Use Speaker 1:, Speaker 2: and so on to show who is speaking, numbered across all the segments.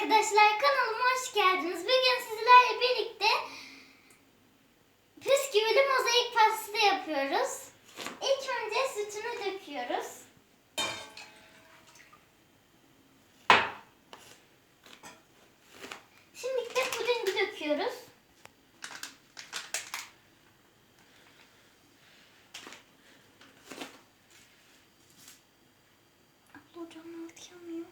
Speaker 1: arkadaşlar kanalıma hoş geldiniz. Bugün sizlerle birlikte püsküvili mozaik pasta yapıyoruz. İlk önce sütünü döküyoruz. Şimdi de pudingi döküyoruz. Abla altı yanmıyor.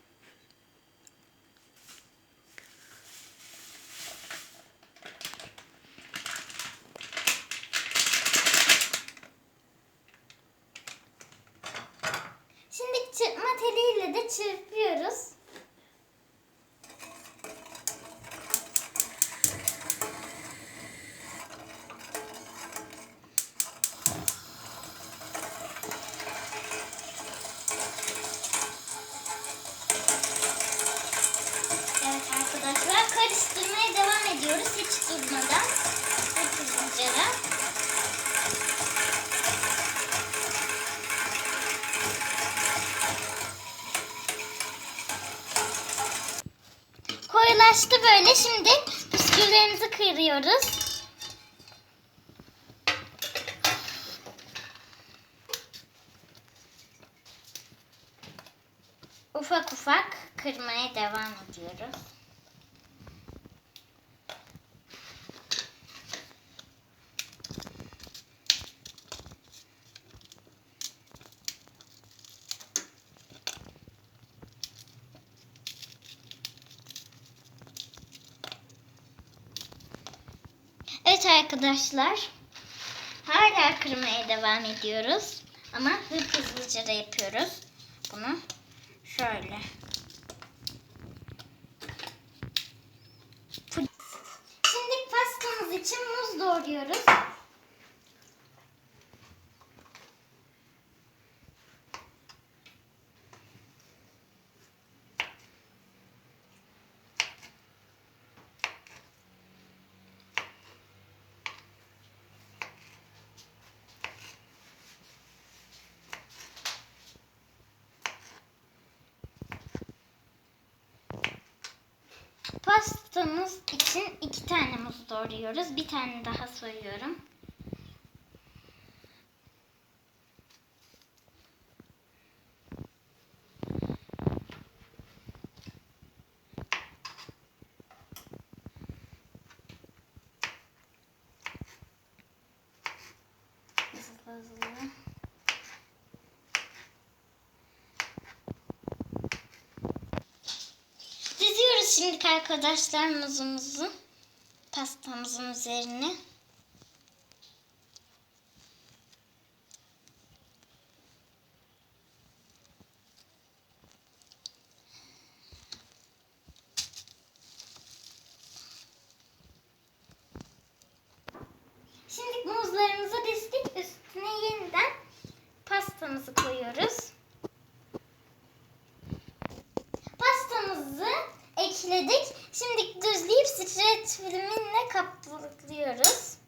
Speaker 1: Şimdi çırpma teliyle de çırpıyoruz. Evet arkadaşlar karıştırmaya devam ediyoruz hiç durmadan. Çok hızlıca. Koyulaştı böyle. Şimdi bisküvilerimizi kırıyoruz. Ufak ufak kırmaya devam ediyoruz. Arkadaşlar. Hala kırmaya devam ediyoruz. Ama hızlı hızlıca da yapıyoruz. Bunu şöyle. Şimdi pastamız için muz doğruyoruz. Pastamız için iki tane muz doğruyoruz. Bir tane daha soyuyorum. Şimdi arkadaşlar muzumuzu pastamızın üzerine. Şimdi muzlarımızı dizdik. Üstüne yeniden pastamızı koyuyoruz. Pastamızı ekledik. Şimdi düzleyip streç filminle kaplıyoruz.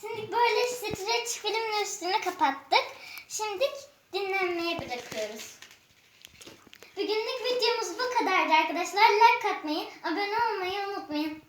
Speaker 1: Şimdi böyle streç filmin üstünü kapattık. Şimdi dinlenmeye bırakıyoruz. Bugünlük videomuz bu kadardı arkadaşlar. Like atmayı, abone olmayı unutmayın.